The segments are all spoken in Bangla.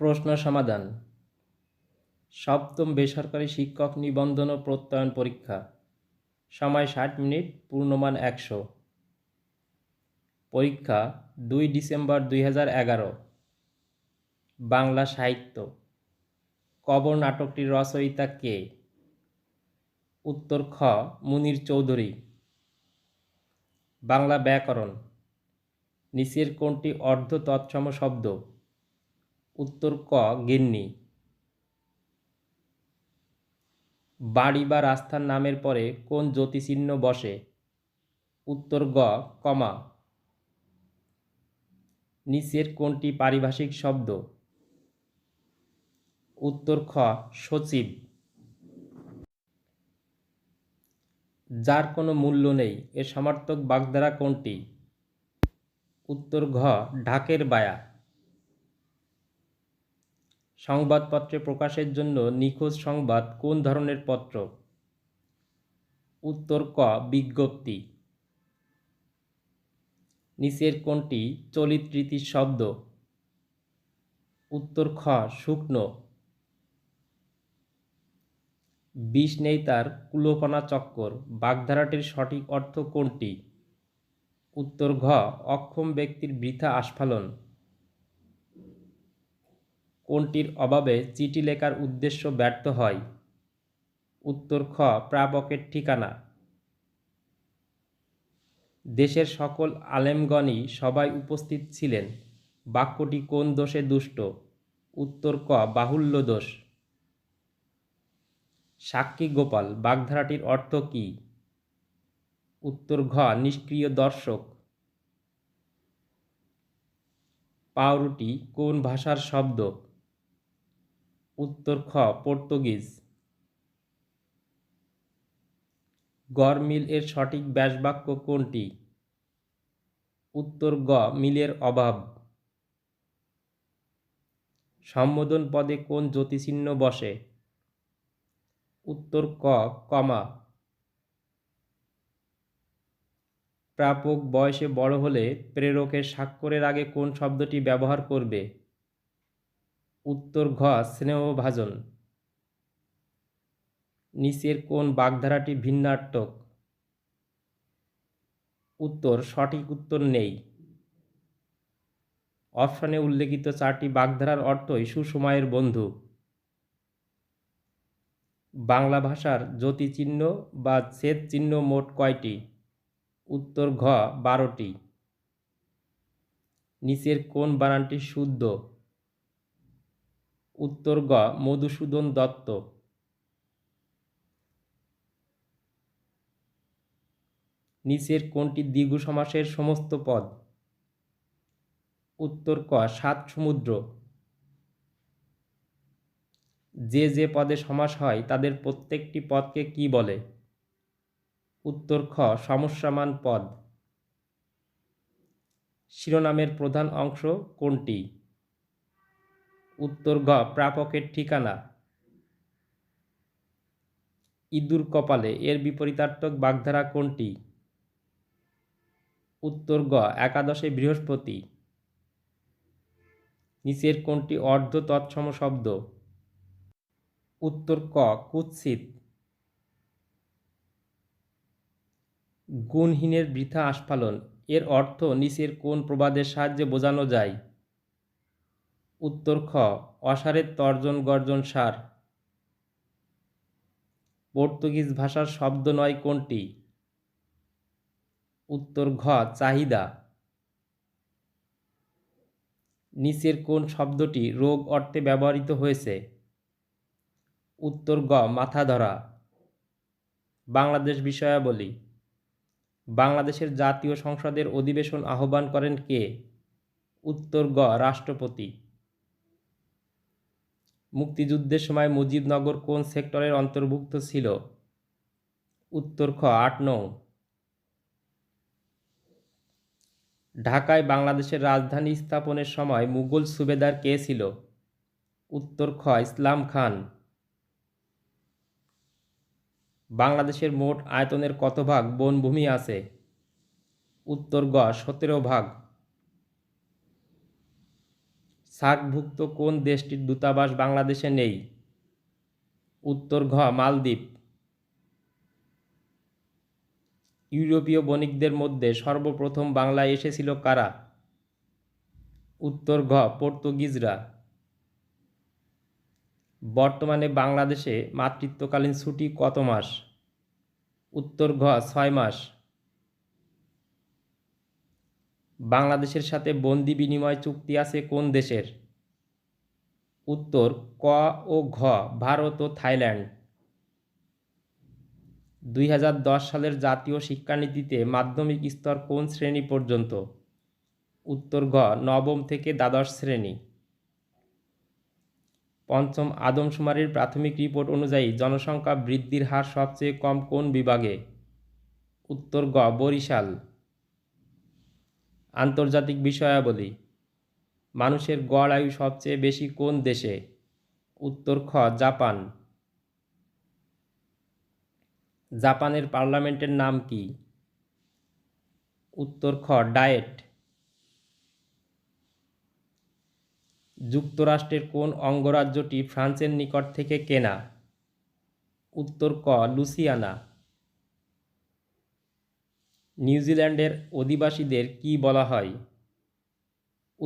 প্রশ্ন সমাধান সপ্তম বেসরকারি শিক্ষক নিবন্ধন ও প্রত্যয়ন পরীক্ষা সময় ষাট মিনিট পূর্ণমান একশো পরীক্ষা দুই ডিসেম্বর দুই বাংলা সাহিত্য কবর নাটকটির রচয়িতা কে উত্তর খ মুনির চৌধুরী বাংলা ব্যাকরণ নিচের কোনটি অর্ধ তৎসম শব্দ উত্তর ক গিন্নি বাড়ি বা রাস্তার নামের পরে কোন জ্যোতিচিহ্ন বসে উত্তর গ কমা নিচের কোনটি পারিভাষিক শব্দ উত্তর খ সচিব যার কোনো মূল্য নেই এর সমর্থক বাগধারা কোনটি উত্তর ঘ ঢাকের বায়া সংবাদপত্রে প্রকাশের জন্য নিখোঁজ সংবাদ কোন ধরনের পত্র উত্তর ক বিজ্ঞপ্তি নিচের কোনটি চলিত রীতির শব্দ উত্তর খ শুকনো বিষ নেই তার কুলোপনা চক্কর বাগধারাটির সঠিক অর্থ কোনটি উত্তর ঘ অক্ষম ব্যক্তির বৃথা আস্ফালন কোনটির অভাবে চিঠি লেখার উদ্দেশ্য ব্যর্থ হয় উত্তর খ প্রাপকের ঠিকানা দেশের সকল আলেমগণই সবাই উপস্থিত ছিলেন বাক্যটি কোন দোষে দুষ্ট উত্তর ক বাহুল্য দোষ সাক্ষী গোপাল বাগধারাটির অর্থ কি উত্তর ঘ নিষ্ক্রিয় দর্শক পাউরুটি কোন ভাষার শব্দ উত্তর খ পর্তুগিজ গড় মিল এর সঠিক ব্যাসবাক্য কোনটি উত্তর গ মিলের অভাব সম্বোধন পদে কোন জ্যোতিচিহ্ন বসে উত্তর ক কমা প্রাপক বয়সে বড় হলে প্রেরকের স্বাক্ষরের আগে কোন শব্দটি ব্যবহার করবে উত্তর ঘ স্নেহভাজন নিচের কোন বাগধারাটি ভিন্নার্থক উত্তর সঠিক উত্তর নেই অপশনে উল্লেখিত চারটি বাগধারার অর্থই সুসময়ের বন্ধু বাংলা ভাষার জ্যোতিচিহ্ন বা ছেদ চিহ্ন মোট কয়টি উত্তর ঘ বারোটি নিচের কোন বানানটি শুদ্ধ উত্তর গ মধুসূদন দত্ত নিচের কোনটি দ্বিগু সমাসের সমস্ত পদ উত্তর ক সাত সমুদ্র যে যে পদে সমাস হয় তাদের প্রত্যেকটি পদকে কি বলে উত্তর খ সমস্যামান পদ শিরোনামের প্রধান অংশ কোনটি উত্তর গ প্রাপকের ঠিকানা ইঁদুর কপালে এর বিপরীতার্থক বাগধারা কোনটি উত্তর গ একাদশে বৃহস্পতি নিচের কোনটি অর্ধ তৎসম শব্দ উত্তর ক কুৎসিত গুণহীনের বৃথা আস্ফালন এর অর্থ নিচের কোন প্রবাদের সাহায্যে বোঝানো যায় উত্তর খ অসারের তর্জন গর্জন সার পর্তুগিজ ভাষার শব্দ নয় কোনটি উত্তর ঘ চাহিদা নিচের কোন শব্দটি রোগ অর্থে ব্যবহৃত হয়েছে উত্তর গ মাথা ধরা বাংলাদেশ বিষয়াবলী বাংলাদেশের জাতীয় সংসদের অধিবেশন আহ্বান করেন কে উত্তর গ রাষ্ট্রপতি মুক্তিযুদ্ধের সময় মুজিবনগর কোন সেক্টরের অন্তর্ভুক্ত ছিল উত্তর খ আট নৌ ঢাকায় বাংলাদেশের রাজধানী স্থাপনের সময় মুঘল সুবেদার কে ছিল উত্তর খ ইসলাম খান বাংলাদেশের মোট আয়তনের কত ভাগ বনভূমি আছে উত্তর গ সতেরো ভাগ সার্কভুক্ত কোন দেশটির দূতাবাস বাংলাদেশে নেই উত্তর ঘ মালদ্বীপ ইউরোপীয় বণিকদের মধ্যে সর্বপ্রথম বাংলায় এসেছিল কারা উত্তর ঘ পর্তুগিজরা বর্তমানে বাংলাদেশে মাতৃত্বকালীন ছুটি কত মাস উত্তর ঘ ছয় মাস বাংলাদেশের সাথে বন্দি বিনিময় চুক্তি আছে কোন দেশের উত্তর ক ও ঘ ভারত ও থাইল্যান্ড দুই সালের জাতীয় শিক্ষানীতিতে মাধ্যমিক স্তর কোন শ্রেণী পর্যন্ত উত্তর ঘ নবম থেকে দ্বাদশ শ্রেণী পঞ্চম আদমশুমারির প্রাথমিক রিপোর্ট অনুযায়ী জনসংখ্যা বৃদ্ধির হার সবচেয়ে কম কোন বিভাগে উত্তর গ বরিশাল আন্তর্জাতিক বিষয়াবলী মানুষের গড় আয়ু সবচেয়ে বেশি কোন দেশে উত্তর খ জাপান জাপানের পার্লামেন্টের নাম কি উত্তর খ ডায়েট যুক্তরাষ্ট্রের কোন অঙ্গরাজ্যটি ফ্রান্সের নিকট থেকে কেনা উত্তর ক লুসিয়ানা নিউজিল্যান্ডের অধিবাসীদের কি বলা হয়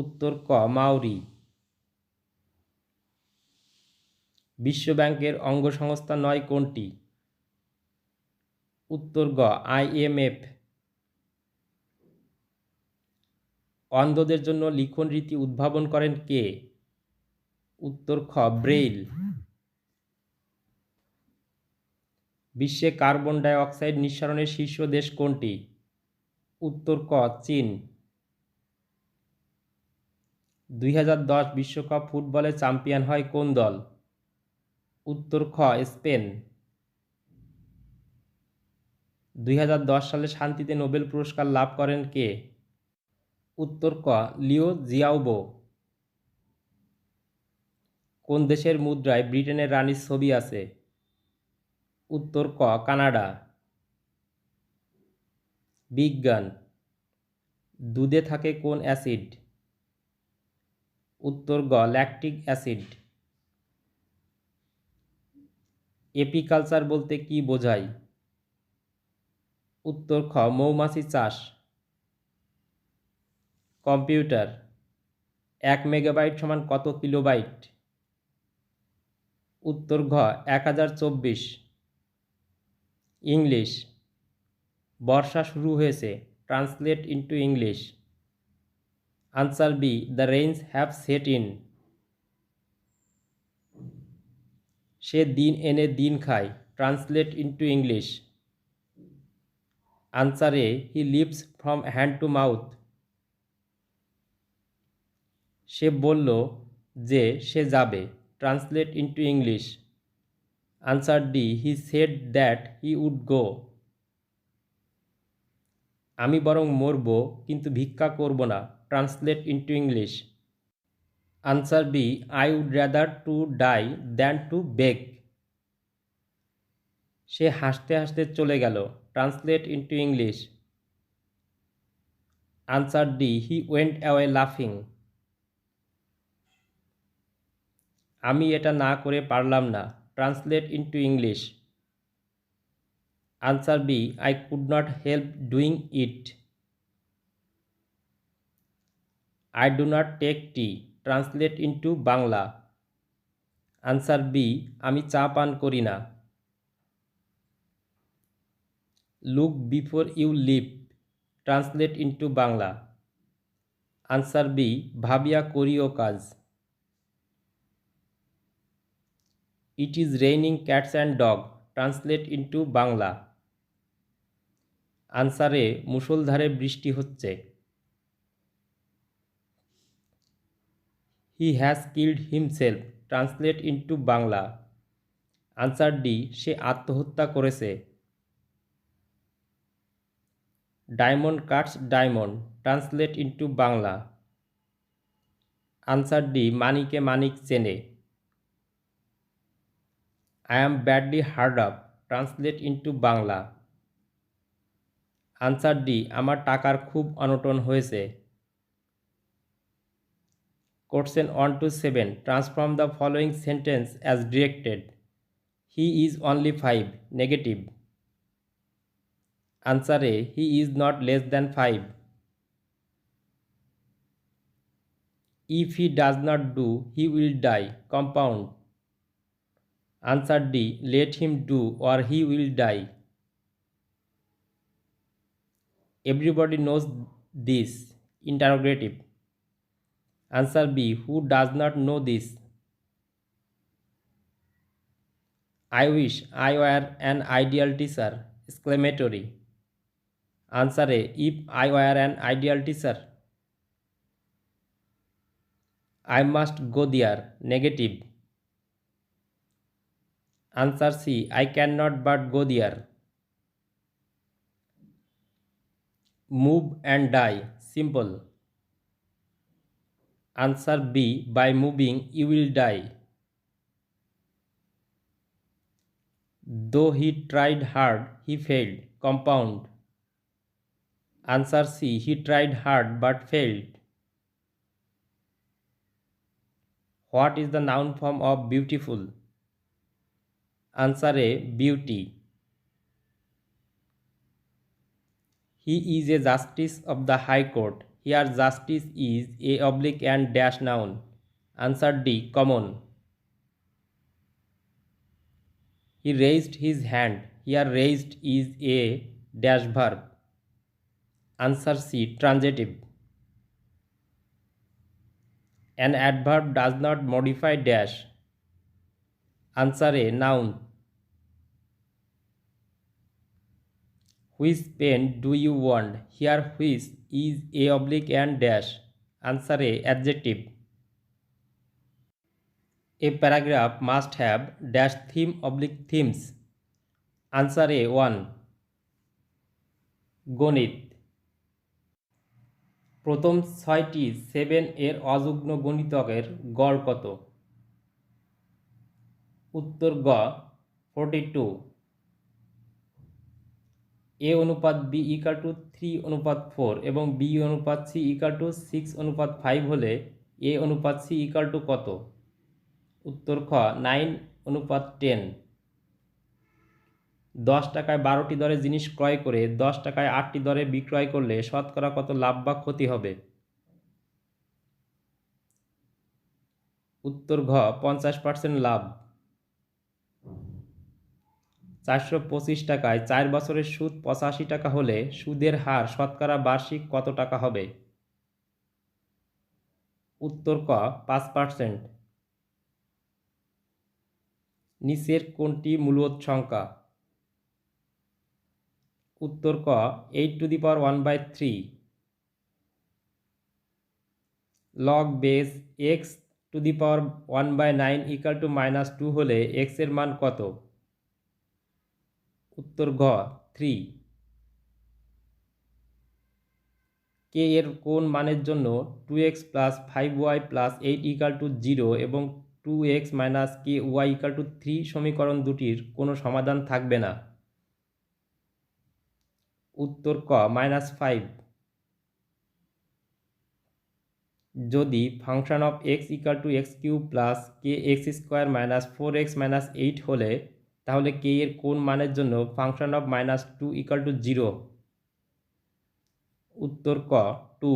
উত্তর ক মাউরি বিশ্বব্যাংকের অঙ্গ সংস্থা নয় কোনটি উত্তর গ আইএমএফ অন্ধদের জন্য লিখন রীতি উদ্ভাবন করেন কে উত্তর খ ব্রেইল বিশ্বে কার্বন ডাই অক্সাইড নিঃসরণের শীর্ষ দেশ কোনটি উত্তর ক চীন দুই বিশ্বকাপ ফুটবলে চ্যাম্পিয়ন হয় কোন দল উত্তর খ স্পেন দুই সালে শান্তিতে নোবেল পুরস্কার লাভ করেন কে উত্তর ক লিও জিয়াওবো কোন দেশের মুদ্রায় ব্রিটেনের রানীর ছবি আছে উত্তর ক কানাডা বিজ্ঞান দুধে থাকে কোন অ্যাসিড উত্তর গ ল্যাকটিক অ্যাসিড এপিকালচার বলতে কি বোঝায় উত্তর খ মৌমাছি চাষ কম্পিউটার এক মেগাবাইট সমান কত কিলোবাইট উত্তর ঘ এক হাজার চব্বিশ ইংলিশ বর্ষা শুরু হয়েছে translate into English answer B the rains have set in সে দিন এনে দিন খায় translate into English answer A he lives from hand to mouth সে বলল যে সে যাবে translate into English answer D he said that he would go আমি বরং মরব কিন্তু ভিক্ষা করব না translate into English answer B I would rather to die than to beg সে হাসতে হাসতে চলে গেল translate into English answer D he went away লাফিং আমি এটা না করে পারলাম না translate into English answer B I could not help doing it I do not take tea translate into Bangla answer B আমি চা পান করি না look before you leave translate into Bangla answer B ভাবিয়া করিও কাজ it is raining cats and dog translate into Bangla আনসারে মুষলধারে বৃষ্টি হচ্ছে he has killed himself translate into Bangla answer D সে আত্মহত্যা করেছে diamond cuts diamond translate into Bangla answer D মানিকে মানিক চেনে I am badly hard up translate into Bangla answer D আমার টাকার খুব অনটন হয়েছে question one two seven transform the following sentence as directed he is only five negative আনসারে he is not less than five if he does not do he will die compound answer D let him do or he will die Everybody knows this. Interrogative. Answer B. Who does not know this? I wish I were an ideal teacher. Exclamatory. Answer A. If I were an ideal teacher. I must go there. Negative. Answer C. I cannot but go there. Move and die. Simple. Answer B. By moving, you will die. Though he tried hard, he failed. Compound. Answer C. He tried hard but failed. What is the noun form of beautiful? Answer A. Beauty. He is a justice of the High Court. Here justice is a oblique and dash noun. Answer D, common. He raised his hand. Here raised is a dash verb. Answer C, transitive. An adverb does not modify dash. Answer A, noun. Which pen do you want here which is a oblique and dash answer A adjective a paragraph must have dash theme oblique themes answer A one গণিত প্রথম ছয়টি সেভেন এর অযুগ্ন গণিতকের গড় কত উত্তর গ ফোর্টি টু এ অনুপাত বি ইকাল টু থ্রি অনুপাত ফোর এবং বি অনুপাত সি ইকাল টু সিক্স অনুপাত ফাইভ হলে এ অনুপাত সি ইকাল টু কত উত্তর খ নাইন অনুপাত টেন দশ টাকায় বারোটি দরে জিনিস ক্রয় করে দশ টাকায় আটটি দরে বিক্রয় করলে শতকরা কত লাভ বা ক্ষতি হবে উত্তর ঘ পঞ্চাশ পার্সেন্ট লাভ চারশো পঁচিশ টাকায় চার বছরের সুদ পঁচাশি টাকা হলে সুদের হার শতকরা বার্ষিক কত টাকা হবে উত্তর ক পাঁচ পার্সেন্ট নিচের কোনটি মূলত সংখ্যা উত্তর ক eight to the power one by three log base X to the power one by nine equal to minus two হলে এক্সের মান কত উত্তর ঘ থ্রি কে এর কোন মানের জন্য two X plus five Y plus eight equal to zero এবং two X minus K Y equal to three সমীকরণ দুটির কোনো সমাধান থাকবে না উত্তর ক মাইনাস ফাইভ যদি function of X equal to X cube plus K X square minus four X minus eight হলে তাহলে কে এর কোন মানের জন্য function of minus two equal to zero উত্তর ক two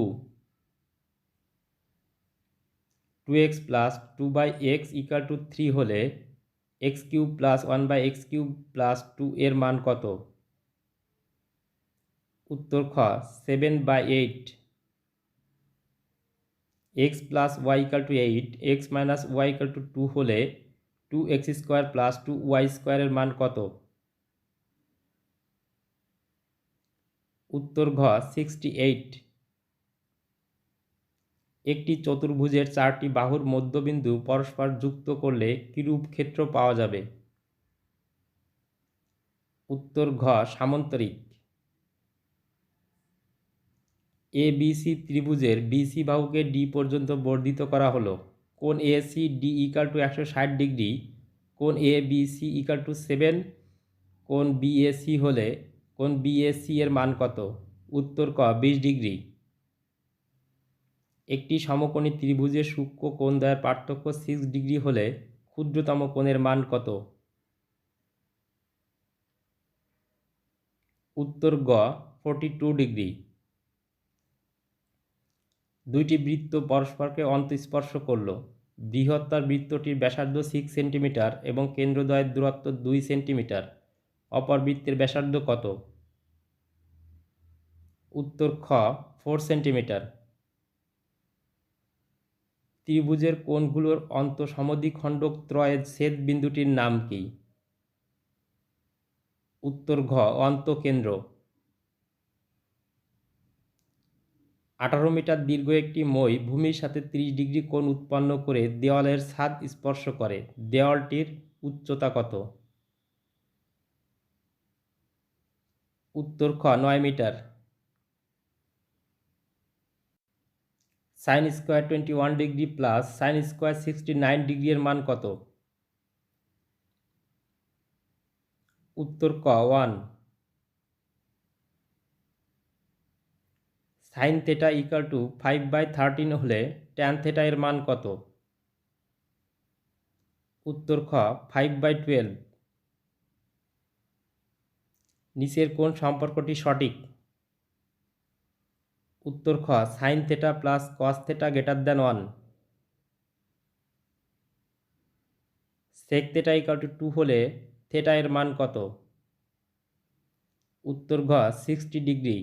two X plus two by X equal to three হলে X cube plus one by X cube plus two এর মান কত উত্তর খ seven by eight X plus Y equal to eight X minus Y equal to two হলে two X square plus two Y স্কোয়ারের মান কত উত্তর ঘ সিক্সটি এইট একটি চতুর্ভুজের চারটি বাহুর মধ্যবিন্দু পরস্পর যুক্ত করলে কিরূপ ক্ষেত্র পাওয়া যাবে উত্তর ঘ সামন্তরিক এ বিসি ত্রিভুজের বিসি বাহুকে ডি পর্যন্ত বর্ধিত করা হলো কোন A C D equal to একশো ষাট ডিগ্রি কোন A B C equal to seven কোন বি এ সি হলে কোন বি এর মান কত উত্তর ক বিশ ডিগ্রি একটি সমকোণী ত্রিভুজের সূক্ষ্ম কোণ দ্বয়ের পার্থক্য সিক্স ডিগ্রি হলে ক্ষুদ্রতম কোণের মান কত উত্তর গ ফোর্টি টু ডিগ্রি দুইটি বৃত্ত পরস্পরকে অন্তঃস্পর্শ করল বৃহত্তর বৃত্তটির ব্যাসার্ধ সিক্স সেন্টিমিটার এবং কেন্দ্রদ্বয়ের দূরত্ব দুই সেন্টিমিটার অপর বৃত্তের ব্যাসার্ধ কত উত্তর খ ফোর সেন্টিমিটার ত্রিভুজের কোণগুলোর খণ্ডক ত্রয়ের ছেদ বিন্দুটির নাম কি উত্তর ঘ অন্তকেন্দ্র আঠারো মিটার দীর্ঘ একটি মই ভূমির সাথে ৩০ ডিগ্রি কোণ উৎপন্ন করে দেওয়ালের ছাদ স্পর্শ করে দেওয়ালটির উচ্চতা কত উত্তর খ নয় metre sine square twenty one degree plus sine square sixty nine ডিগ্রির মান কত উত্তর ক one sine theta equal to five by thirteen হলে ট্যান থেটা এর মান কত উত্তর খ ফাইভ বাই টুয়েলভ নিচের কোন সম্পর্কটি সঠিক উত্তর খ sine theta plus cos theta greater than one sec theta equal to two হলে থেটা এর মান কত উত্তর ঘ সিক্সটি ডিগ্রি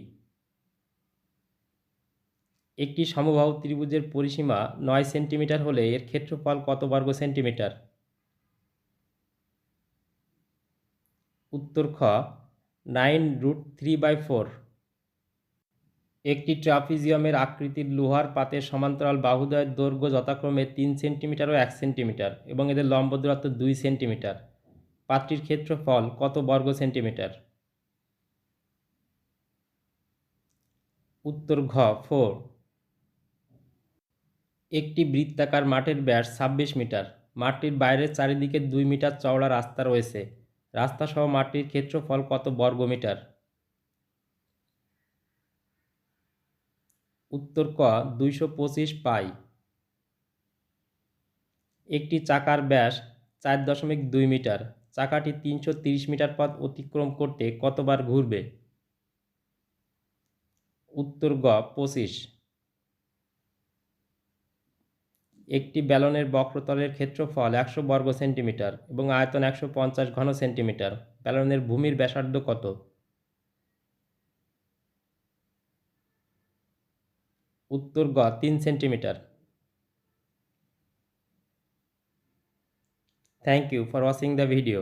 একটি সমবাহু ত্রিভুজের পরিসীমা নয় সেন্টিমিটার হলে এর ক্ষেত্রফল কত বর্গ সেন্টিমিটার উত্তর খ nine root three by four একটি ট্রাফিজিয়ামের আকৃতির লোহার পাতের সমান্তরাল বাহুদয়ের দৈর্ঘ্য যথাক্রমে তিন সেন্টিমিটার ও এক সেন্টিমিটার এবং এদের লম্ব দূরত্ব দুই সেন্টিমিটার পাত্রীর ক্ষেত্রফল কত বর্গ সেন্টিমিটার উত্তর ঘ ফোর একটি বৃত্তাকার মাঠের ব্যাস ছাব্বিশ মিটার মাঠটির বাইরের চারিদিকে দুই মিটার চওড়া রাস্তা রয়েছে রাস্তাসহ মাঠটির ক্ষেত্রফল কত বর্গ মিটার উত্তর ক দুইশো পঁচিশ পাই একটি চাকার ব্যাস চার দশমিক দুই মিটার চাকাটি তিনশো তিরিশ মিটার পথ অতিক্রম করতে কতবার ঘুরবে উত্তর গ পঁচিশ একটি ব্যালনের বক্রতলের ক্ষেত্রফল একশো বর্গ সেন্টিমিটার এবং আয়তন একশো পঞ্চাশ ঘন সেন্টিমিটার ব্যালনের ভূমির ব্যাসার্ধ কত উত্তর গ তিন centimetre thank you for watching the video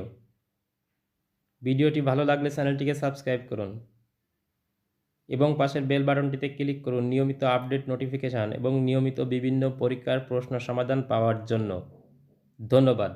ভিডিওটি ভালো লাগলে চ্যানেলটিকে সাবস্ক্রাইব করুন এবং পাশের বেল বাটনটিতে ক্লিক করুন নিয়মিত আপডেট নোটিফিকেশান এবং নিয়মিত বিভিন্ন পরীক্ষার প্রশ্ন সমাধান পাওয়ার জন্য ধন্যবাদ